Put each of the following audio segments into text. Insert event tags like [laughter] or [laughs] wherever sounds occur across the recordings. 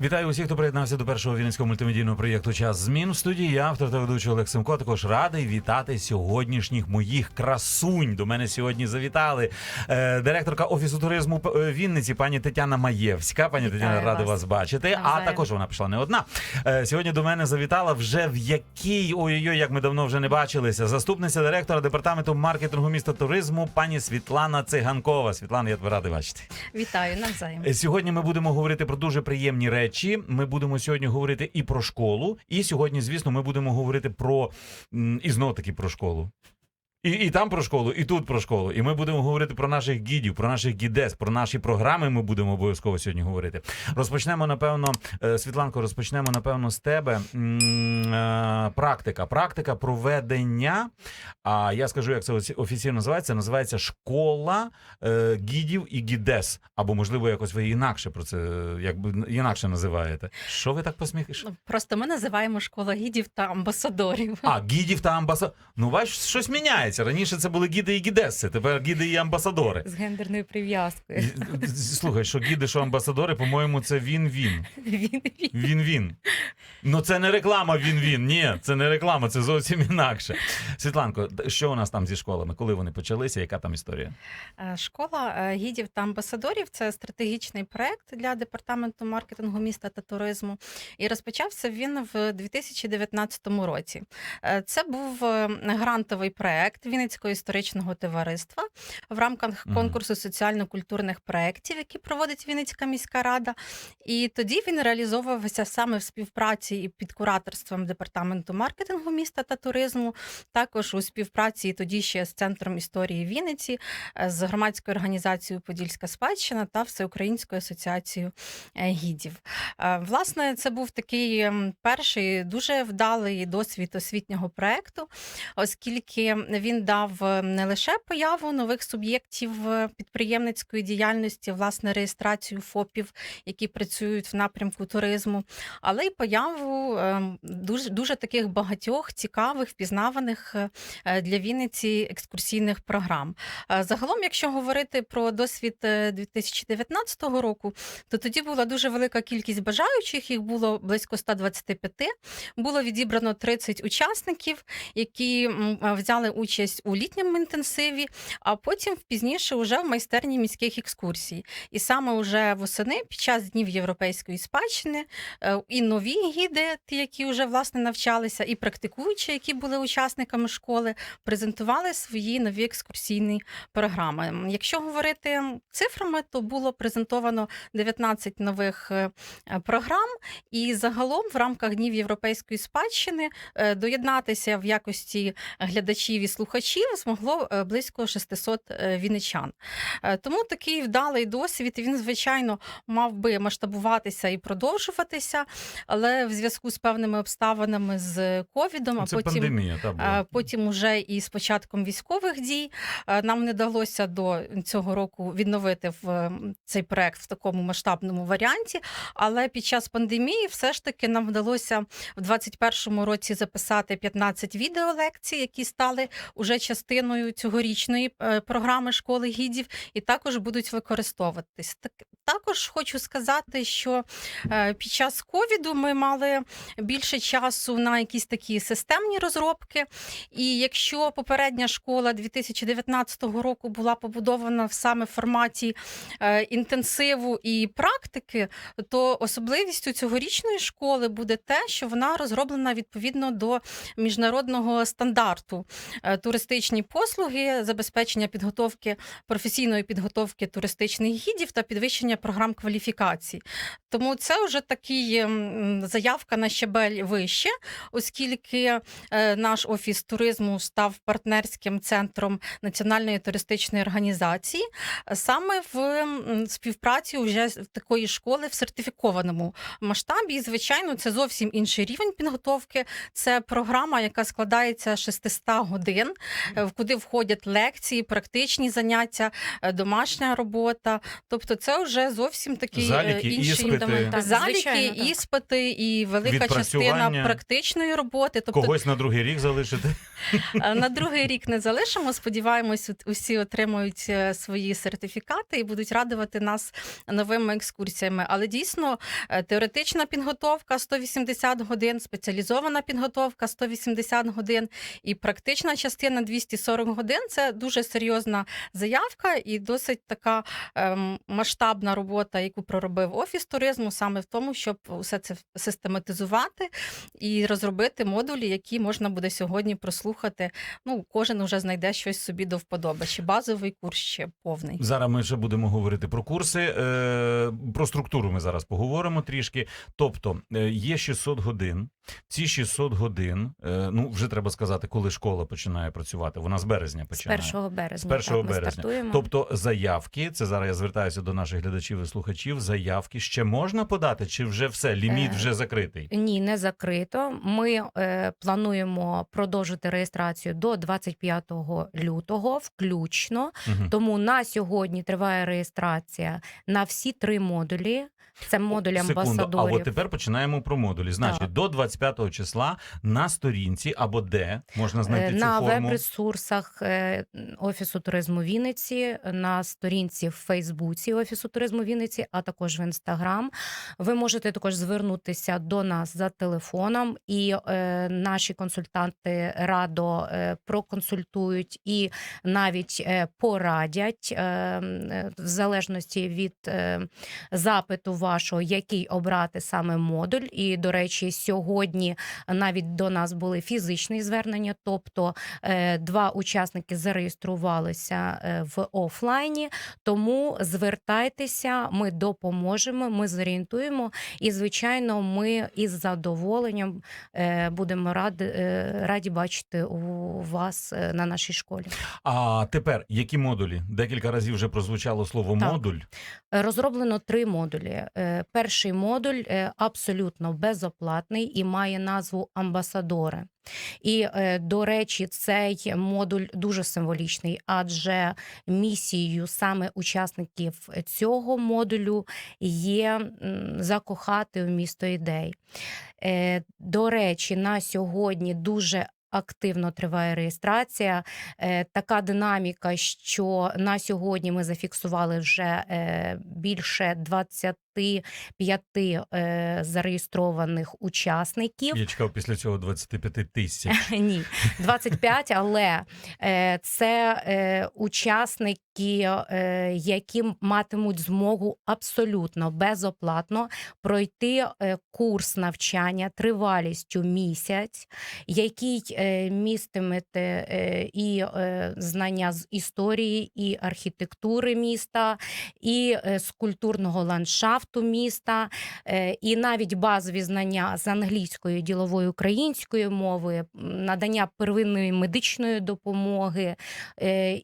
Вітаю усіх, хто приєднався до першого вінницького мультимедійного проєкту Час змін в студії. Я автор та ведучий Олег Семко. Також радий вітати сьогоднішніх моїх красунь. До мене сьогодні завітали е, директорка офісу туризму е, Вінниці, пані Тетяна Маєвська. Пані Вітаю Тетяна, радий вас. вас бачити. А також вона пішла не одна. Е, сьогодні до мене завітала вже в якій ой-ой, як ми давно вже не бачилися. Заступниця директора департаменту маркетингу міста туризму, пані Світлана Циганкова. Світлана, я тебе радий бачити. Вітаю навзаєм. Е, Сьогодні ми будемо говорити про дуже приємні речі. Ми будемо сьогодні говорити і про школу. І сьогодні, звісно, ми будемо говорити про і знов таки про школу. І, і там про школу, і тут про школу. І ми будемо говорити про наших гідів, про наших гідес, про наші програми. Ми будемо обов'язково сьогодні говорити. Розпочнемо, напевно, е, Світланко, розпочнемо, напевно, з тебе. Е, Практика. Практика проведення. А я скажу, як це офіційно називається. Називається школа е, гідів і гідес. Або, можливо, якось ви інакше про це якби інакше називаєте. Що ви так посміхаєш? Ну, Просто ми називаємо школа гідів та амбасадорів. А, гідів та амбасадор. Ну, бачиш, щось міняється. Раніше це були гіди і гідеси, тепер гіди і амбасадори. З гендерною прив'язкою. Слухай, що гіди, що амбасадори, по-моєму, це він-він. Він, він. Він-він. Ну це не реклама він-він. Ні, це не реклама, це зовсім інакше. Світланко, що у нас там зі школами? Коли вони почалися? Яка там історія? Е, Школа е, гідів та амбасадорів це стратегічний проект для департаменту маркетингу міста та туризму. І розпочався він в 2019 році. Е, Це був е, грантовий проект Вінницького історичного товариства в рамках конкурсу соціально-культурних проєктів, які проводить Вінницька міська рада. І тоді він реалізовувався саме в співпраці і під кураторством департаменту маркетингу міста та туризму, також у співпраці тоді ще з центром історії Вінниці, е, з громадською організацією Подільська спадщина та Всеукраїнською асоціацією е, гідів. Е, Власне, це був такий перший дуже вдалий досвід освітнього проекту, оскільки він дав е, не лише появу нових суб'єктів е, підприємницької діяльності, власне, реєстрацію ФОПів, які працюють в напрямку туризму, але й появу ем, дуже, дуже таких багатьох цікавих, впізнаваних е, е, для Вінниці екскурсійних програм. Загалом, якщо говорити про досвід е, 2019 року, то тоді була дуже велика кількість бажаючих, їх було близько 125. Було відібрано 30 учасників, які взяли участь у літньому інтенсиві, а потім пізніше вже в майстерні міських екскурсій. І саме вже восени, під час днів європейської спадщини, е, і нові гіди, ті, які вже власне навчалися, і практикуючі, які були учасниками школи, презентували свої нові екскурсійні програми. Якщо говорити цифрами, то було презентовано 19 нових е, програм, і загалом в рамках днів європейської спадщини е, доєднатися в якості глядачів і слухачів змогло е, близько 600 е, вінничан. Е, Тому такий вдалий досвід він, звичайно, мав би масштабуватися і продовжуватися, але в зв'язку з певними обставинами з ковідом, а потім. пандемія, та була. Потім, уже і з початком військових дій, нам не вдалося до цього року відновити в цей проект в такому масштабному варіанті. Але під час пандемії все ж таки нам вдалося в 2021 році записати 15 відеолекцій, які стали уже частиною цьогорічної е, програми школи гідів, і також будуть використовуватись. Так також хочу сказати, що е, під час ковіду ми мали більше часу на якісь такі системні розробки. І якщо попередня школа 2019 року була побудована в саме форматі е, інтенсиву і практики, то особливістю цьогорічної школи буде те, що вона розроблена відповідно до міжнародного стандарту Е, туристичні послуги, забезпечення підготовки професійної підготовки туристичних гідів та підвищення програм кваліфікацій. Тому це вже такий ем, заявка на щебель вище, оскільки е, наш офіс туризму став партнерським центром національної туристичної організації, е, саме в співпраці вже такої школи в сертифікованому масштабі. І, звичайно, це зовсім інший рівень підготовки. Це програма, яка складається з 600 годин, е, в куди входять лекції, практичні заняття, домашня робота. Тобто, це вже зовсім такий е, Заліки, інший іспити, Заліки. Так, звичайно, так. іспити і велика Відпрацювання. частина практичної роботи. Тобто Когось на другий рік залишити. Е, На другий рік не залишимо. Сподіваємось, от усі отримують е, свої сертифікати і будуть радувати нас новими екскурсіями. Але дійсно е, теоретична підготовка 180 годин, спеціалізована підготовка 180 годин і практична частина 240 годин. Це дуже серйозна заявка і досить така ем, масштабна робота, яку проробив офіс туризму, саме в тому, щоб все це систематизувати і розробити модулі, які можна буде сьогодні прослухати. Ну, кожен вже знайде щось собі до вподоби, чи базовий курс, чи повний. Зараз ми ще будемо говорити про курси. Е, про структуру ми зараз поговоримо трішки. Тобто е, є 600 годин. Ці 600 годин, е, ну вже треба сказати, коли школа починає працювати. Вона з березня З починає. 1 березня. З 1 так, ми березня. стартуємо. Тобто заявки, це зараз я звертаюся до наших глядачів і слухачів. Заявки ще можна подати, чи вже все? Ліміт Е, вже закритий? Ні, не закрито. Ми е, плануємо продовжити реєстрацію до 25 лютого, включно. Мгм. Тому на сьогодні триває реєстрація на всі три модулі. Це модуль Секунду, амбасадорів. а от тепер починаємо про модулі. Значить, Так. до 25 числа на сторінці або де можна знайти Е, цю на форму. веб-ресурсах е, Офісу туризму Вінниці, на сторінці в Фейсбуці Офісу туризму Вінниці, а також в Інстаграм. Ви можете також звернутися до нас за телефоном, і е, наші консультанти радо е, проконсультують і навіть е, порадять е, е, в залежності від е, запиту вашого, який обрати саме модуль. І, до речі, сьогодні навіть до нас були фізичні звернення, тобто е, два учасники зареєструвалися е, в офлайні. Тому звертайтеся, ми допоможемо, ми зорієнтуємо. І, звичайно, ми із задоволенням е, будемо раді, раді бачити у вас на нашій школі. А тепер які модулі? Декілька разів вже прозвучало слово Так. модуль. Розроблено три модулі. Перший модуль абсолютно безоплатний і має назву Амбасадори. І, е, до речі, цей модуль дуже символічний, адже місією саме учасників цього модулю є закохати в місто ідей. Е, До речі, на сьогодні дуже активно триває реєстрація. Е, Така динаміка, що на сьогодні ми зафіксували вже е, більше 25 е, зареєстрованих учасників. Я чекав після цього 25 тисяч. [laughs] Ні, 25, але е, це е, учасники, е, які матимуть змогу абсолютно безоплатно пройти курс навчання тривалістю місяць, який е, містиметься е, і е, знання з історії, і архітектури міста, і з культурного ландшафту міста, і навіть базові знання з англійської, ділової української мови, надання первинної медичної допомоги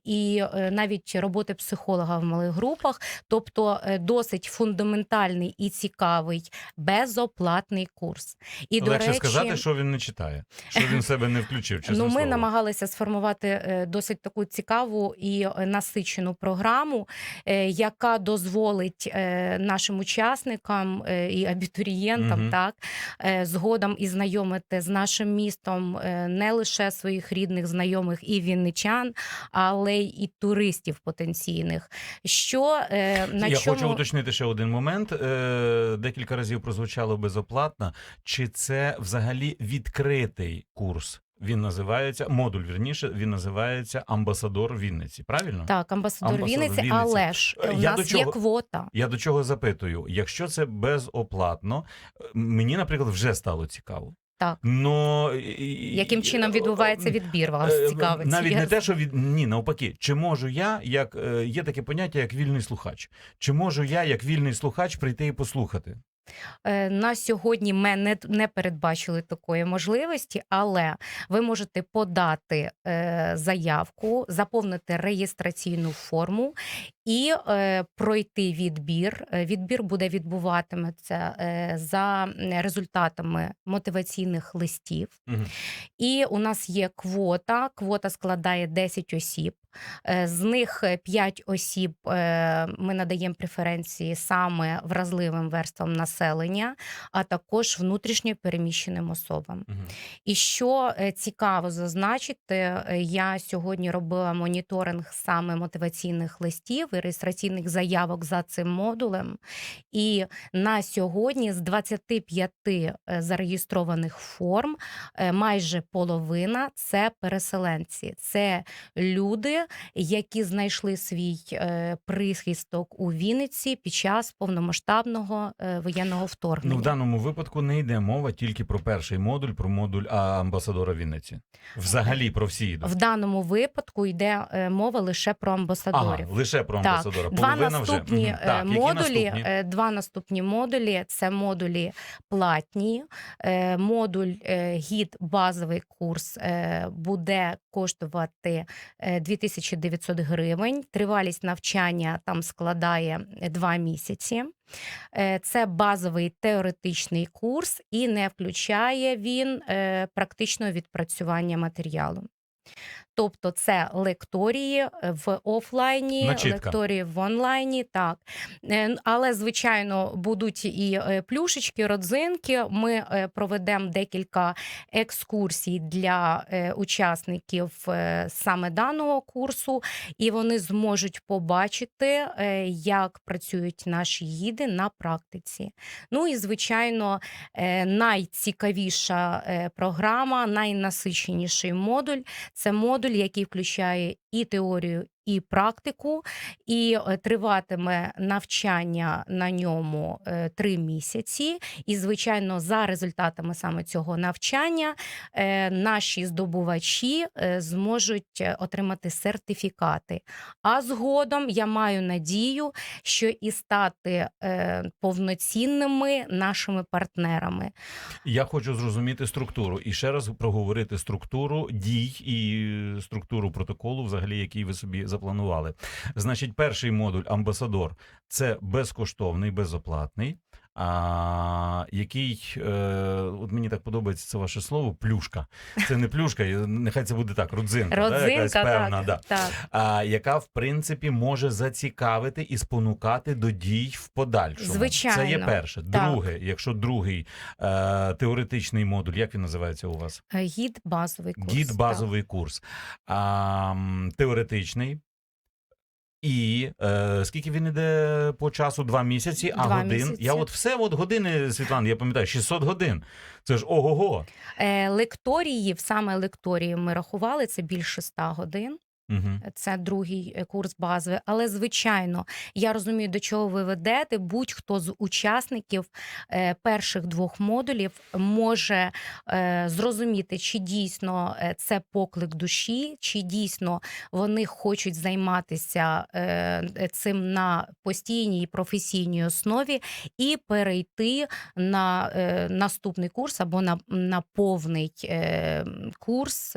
і навіть роботи психолога в малих групах, тобто досить фундаментальний і цікавий безоплатний курс. І Легше сказати, що він не читає, що він себе не включив. Чесне Ну, ми слово. намагалися сформувати е, досить таку цікаву і е, насичену програму, е, яка дозволить нашим учасникам і абітурієнтам Мгм. так згодом і знайомити з нашим містом не лише своїх рідних, знайомих і вінничан, але й туристів потенційних. Що на Я чому... хочу уточнити ще один момент. Декілька разів прозвучало безоплатно. Чи це взагалі відкритий курс? Він називається модуль. Вірніше, він називається Амбасадор Вінниці. Правильно? Так, амбасадор, Амбасадор Вінниці, Вінниці. але ж Е, у я нас до є квота. Я до чого запитую? Якщо це безоплатно, мені, наприклад, вже стало цікаво. Так. Но Яким чином відбувається відбір? Вас Е, цікавить. Навіть не те, що від ні, навпаки, чи можу я, як е, є таке поняття, як вільний слухач, чи можу я, як вільний слухач, прийти і послухати? Е, На сьогодні ми не, не передбачили такої можливості, але ви можете подати е, заявку, заповнити реєстраційну форму і е, пройти відбір. Е, Відбір буде відбуватиметься е, за результатами мотиваційних листів. Мгм. І у нас є квота. Квота складає 10 осіб. Е, З них 5 осіб е, ми надаємо преференції саме вразливим верствам населення, а також внутрішньо переміщеним особам. Мгм. І що цікаво зазначити, я сьогодні робила моніторинг саме мотиваційних листів і реєстраційних заявок за цим модулем. І на сьогодні з 25 е, зареєстрованих форм е, майже половина це переселенці, це люди, які знайшли свій е, прихисток у Вінниці під час повномасштабного воєнного вторгнення. Ну, в даному випадку не йде мова тільки про перший модуль, про модуль амбасадора Вінниці. Взагалі про всі йдуть. В даному випадку йде мова лише про Ага, лише про Так. Два наступні вже. Так, модулі. наступні? е, Два наступні модулі це модулі платні. Е, Модуль е, гід базовий курс буде коштувати е, 2900 гривень. Тривалість навчання там складає 2 місяці. Це базовий теоретичний курс і не включає він практичного відпрацювання матеріалу. Тобто це лекторії е, в офлайні, Начитка. лекторії в онлайні, так. Е, Але, звичайно, будуть і е, плюшечки, родзинки. Ми проведемо декілька екскурсій для учасників саме даного курсу, і вони зможуть побачити, як працюють наші гіди на практиці. Ну і, звичайно, найцікавіша програма, найнасиченіший модуль це модуль, який включає і теорію, і практику, і е, триватиме навчання на ньому е, три місяці. І, звичайно, за результатами саме цього навчання е, наші здобувачі зможуть отримати сертифікати. А згодом я маю надію, що і стати повноцінними нашими партнерами. Я хочу зрозуміти структуру і ще раз проговорити структуру дій і структуру протоколу, взагалі, який ви собі запланували. Значить, перший модуль амбасадор це безкоштовний, безоплатний. А який, е, от мені так подобається це ваше слово, плюшка. Це не плюшка, нехай це буде так, родзинка, да, якась певна, так, да. так. а, яка в принципі може зацікавити і спонукати до дій в подальшому. Звичайно, це є перше. так. Друге, якщо другий е, теоретичний модуль, як він називається у вас? Гід базовий курс. Гід так. базовий курс. А, теоретичний. І е, скільки він іде по часу? Два місяці, а Два годин. місяці. Я от все от години, Світлана, я пам'ятаю, 600 годин. Це ж ого-го. Е, Лекторії, саме лекторії ми рахували, це більше 100 годин. Угу. Це другий е, курс базовий. Але звичайно, я розумію, до чого ви ведете. Будь-хто з учасників е, перших двох модулів може зрозуміти, чи дійсно це поклик душі, чи дійсно вони хочуть займатися цим на постійній професійній основі і перейти на наступний курс або на, на повний курс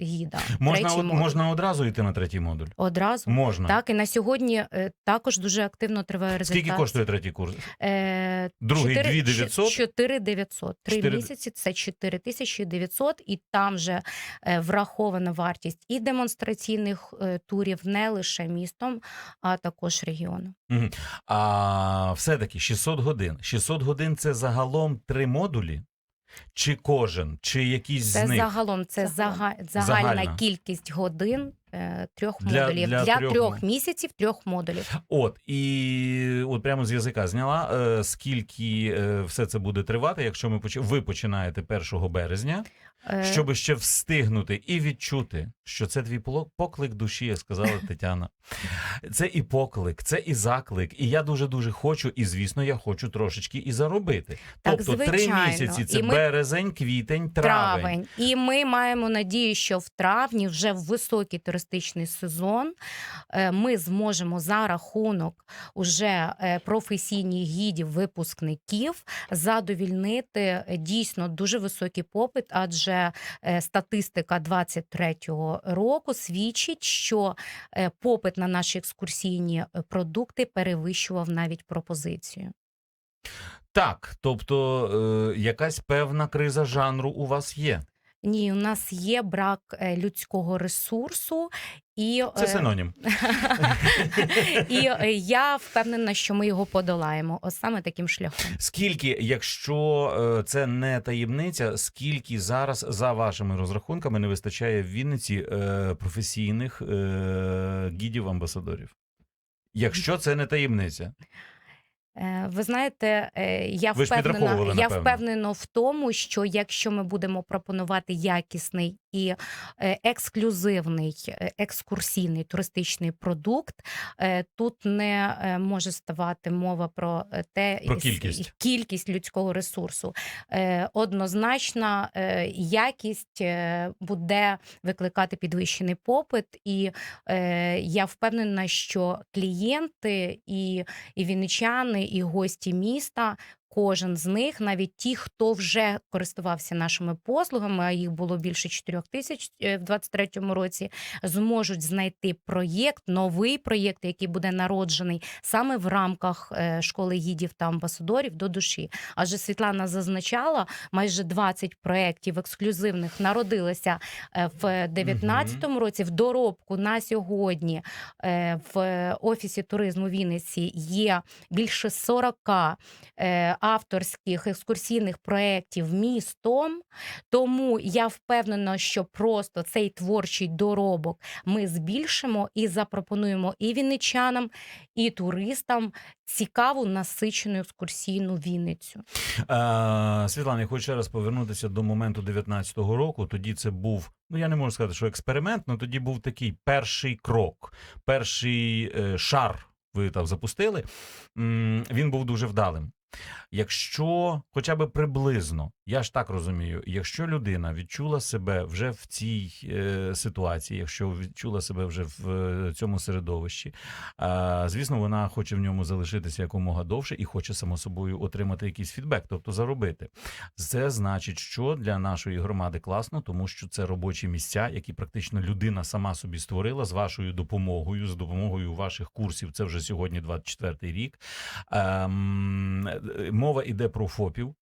гіда. Можна, можна одразу йти на третій модуль? Одразу. Можна. Так, і на сьогодні е, також дуже активно триває результат. Скільки коштує третій курс? Е, Другий 4 2900? 4900. Три 4 місяці це 4900, і там же е, врахована вартість і демонстраційних е, турів не лише містом, а також регіоном. А все-таки 600 годин. 600 годин це загалом три модулі? Чи кожен, чи якісь Це з них? загалом це Загалом. загальна Загальна. кількість годин трьох Для- модулів для для, трьох трьох місяців трьох модулів. От і от прямо з язика зняла. Е, скільки е, все це буде тривати, якщо ми поч... ви починаєте 1 березня, щоб ще встигнути і відчути, що це твій поклик душі, як сказала [laughs] Тетяна. Це і поклик, це і заклик. І я дуже дуже хочу, і звісно, я хочу трошечки і заробити. Так, тобто три місяці це ми- березень, квітень, травень. травень. І ми маємо надію, що в травні вже в високій туристичний сезон, е, ми зможемо за рахунок уже е, професійних гідів, випускників задовільнити е, дійсно дуже високий попит, адже е, статистика 23-го року свідчить, що е, попит на наші екскурсійні е, продукти перевищував навіть пропозицію. Так, тобто якась певна криза жанру у вас є. Ні, у нас є брак е, людського ресурсу, і, Це е, синонім. [laughs] і е, я впевнена, що ми його подолаємо. Ось саме таким шляхом. Скільки, якщо це не таємниця, скільки зараз за вашими розрахунками не вистачає в Вінниці професійних гідів амбасадорів? Якщо це не таємниця, Ви знаєте, е, я Ви впевнена, я впевнена в тому, що якщо ми будемо пропонувати якісний і е, ексклюзивний е, екскурсійний туристичний продукт, е, тут не може ставати мова про те Про кількість. кількість людського ресурсу. Однозначно, якість буде викликати підвищений попит, і я впевнена, що клієнти і і вінничани, і гості міста. Кожен з них, навіть ті, хто вже користувався нашими послугами, а їх було більше 4 тисяч е, в 2023 році, зможуть знайти проєкт, новий проєкт, який буде народжений саме в рамках е, школи гідів та амбасадорів до душі. Адже Світлана зазначала, майже 20 проєктів ексклюзивних народилися е, в 2019 році. В доробку на сьогодні в офісі туризму Вінниці є більше 40 е, авторських екскурсійних проєктів містом. Тому я впевнена, що просто цей творчий доробок ми збільшимо і запропонуємо і вінничанам, і туристам цікаву насичену екскурсійну Вінницю. Е, Світлана, я хочу раз повернутися до моменту 19-го року. Тоді це був, ну я не можу сказати, що експеримент, але тоді був такий перший крок, перший е, шар. Ви там запустили. Він був дуже вдалим. Якщо хоча б приблизно, я ж так розумію, якщо людина відчула себе вже в цій е, ситуації, якщо відчула себе вже в е, цьому середовищі, а, звісно, вона хоче в ньому залишитися якомога довше і хоче само собою отримати якийсь фідбек, тобто заробити. Це значить, що для нашої громади класно, тому що це робочі місця, які практично людина сама собі створила з вашою допомогою, з допомогою ваших курсів. Це вже сьогодні 24-й рік. Ем, е, мова іде про ФОПів.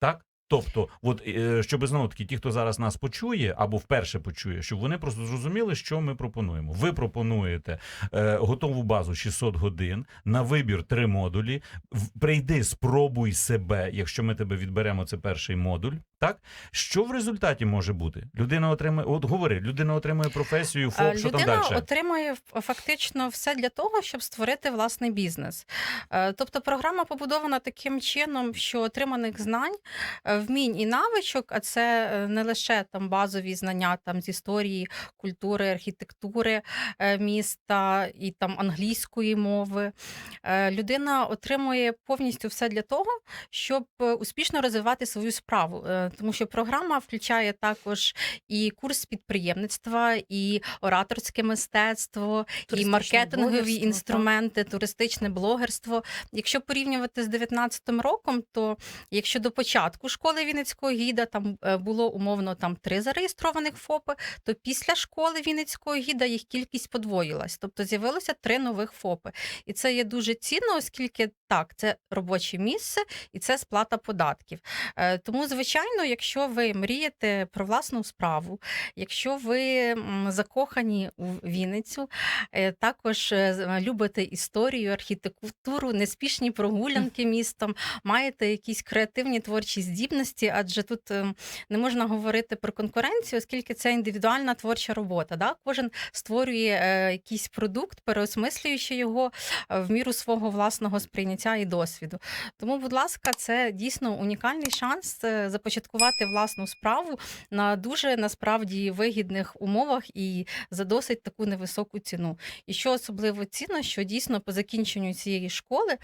Так. Тобто, от е, щоб знову таки ті, хто зараз нас почує або вперше почує, щоб вони просто зрозуміли, що ми пропонуємо. Ви пропонуєте е, готову базу 600 годин на вибір три модулі. Прийди, спробуй себе, якщо ми тебе відберемо, це перший модуль. Так що в результаті може бути? Людина отримує, от говори, людина отримує професію, ФОП, що там Людина отримує фактично все для того, щоб створити власний бізнес. Е, Тобто програма побудована таким чином, що отриманих знань, е, вмінь і навичок, а це е, не лише там базові знання там з історії, культури, архітектури міста і там англійської мови. Людина отримує повністю все для того, щоб успішно розвивати свою справу. Е, Тому що програма включає також і курс підприємництва, і ораторське мистецтво, і маркетингові інструменти, туристичне блогерство. Якщо порівнювати з 19 роком, то якщо до початку школи Вінницького гіда там е, було умовно там три зареєстрованих ФОПи, то після школи Вінницького гіда їх кількість подвоїлась. Тобто з'явилося три нових ФОПи. І це є дуже цінно, оскільки так, це робоче місце і це сплата податків. Е, Тому, звичайно, якщо ви мрієте про власну справу, якщо ви закохані у Вінницю, е, також е, любите історію, архітектуру, неспішні прогулянки містом, маєте якісь креативні творчі здібності, адже тут ем, не можна говорити про конкуренцію, оскільки це індивідуальна творча робота. Да? Кожен створює якийсь продукт, переосмислюючи його в міру свого власного сприйняття і досвіду. Тому, будь ласка, це дійсно унікальний шанс е, започаткувати власну справу на дуже насправді вигідних умовах і за досить таку невисоку ціну. І що особливо цінно, що дійсно по закінченню цієї школи,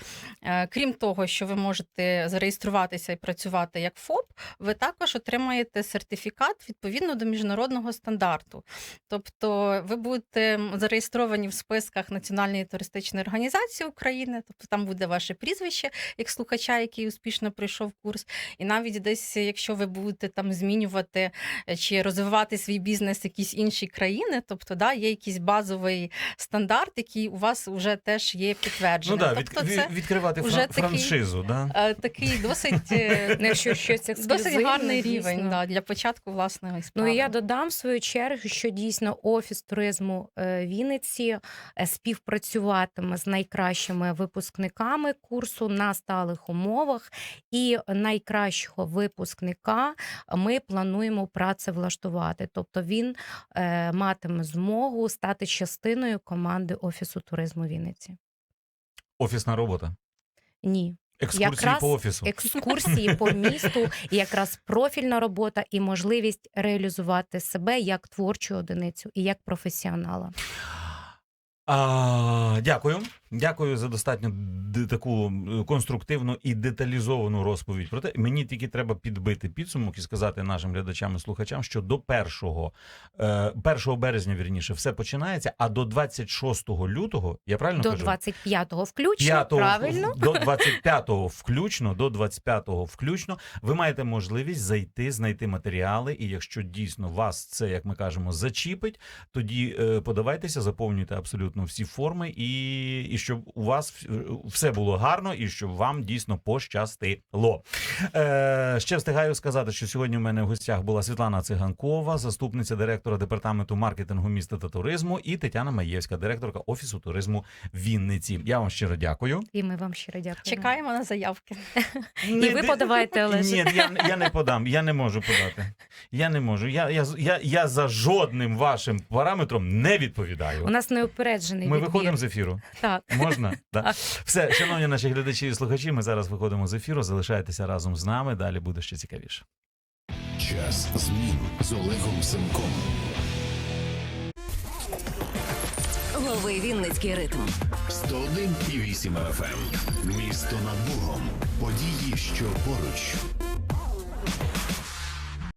е, крім того, що ви можете зареєструватися і працювати як ФОП, ви також отримаєте сертифікат відповідно до міжнародного стандарту. Тобто ви будете зареєстровані в списках Національної туристичної організації України, тобто там буде ваше прізвище як слухача, який успішно пройшов курс. І навіть десь, якщо ви будете там змінювати е, чи розвивати свій бізнес в якісь інші країни, тобто да, є якийсь базовий стандарт, який у вас вже теж є Ну да, тобто від- це відкривати вже фран- такий- да? е, такий досить, е, Ну, Якщо щось досить гарний дійсно. рівень да, для початку власної Ну справи. і я додам в свою чергу, що дійсно офіс туризму Вінниці співпрацюватиме з найкращими випускниками курсу на сталих умовах, і найкращого випускника ми плануємо працевлаштувати. Тобто він е, матиме змогу стати частиною команди офісу туризму Вінниці. Офісна робота. Ні, Екскурсії Якраз по офісу. екскурсії по [laughs] місту, якраз профільна робота і можливість реалізувати себе як творчу одиницю і як професіонала. А, дякую. Дякую за достатньо таку е, конструктивну і деталізовану розповідь. Проте мені тільки треба підбити підсумок і сказати нашим глядачам і слухачам, що до 1, е, 1 березня, вірніше, все починається, а до 26 лютого, я правильно До кажу? 25-го включно, 5-го правильно? до 25-го включно, до 25-го включно, ви маєте можливість зайти, знайти матеріали. І якщо дійсно вас це, як ми кажемо, зачіпить, тоді е, подавайтеся, заповнюйте абсолютно всі форми, і, і щоб у вас все було гарно, і щоб вам дійсно пощастило. Е, ще встигаю сказати, що сьогодні у мене в гостях була Світлана Циганкова, заступниця директора департаменту маркетингу міста та туризму, і Тетяна Маєвська, директорка офісу туризму Вінниці. Я вам щиро дякую. І ми вам щиро дякуємо. Чекаємо на заявки. І ви подавайте, Олеже. Ні, я, я не подам, я не можу подати. Я не можу. Я, я, я, я за жодним вашим параметром не відповідаю. У нас неупереджений Ми відбір. виходимо з ефіру. Так. Можна? [laughs] Так. Все, шановні наші глядачі і слухачі, ми зараз виходимо з ефіру. Залишайтеся разом з нами. Далі буде ще цікавіше. Час змін з Олегом Семком. Лови Вінницький ритм. 101,8 FM. Місто над Богом. Події, що поруч.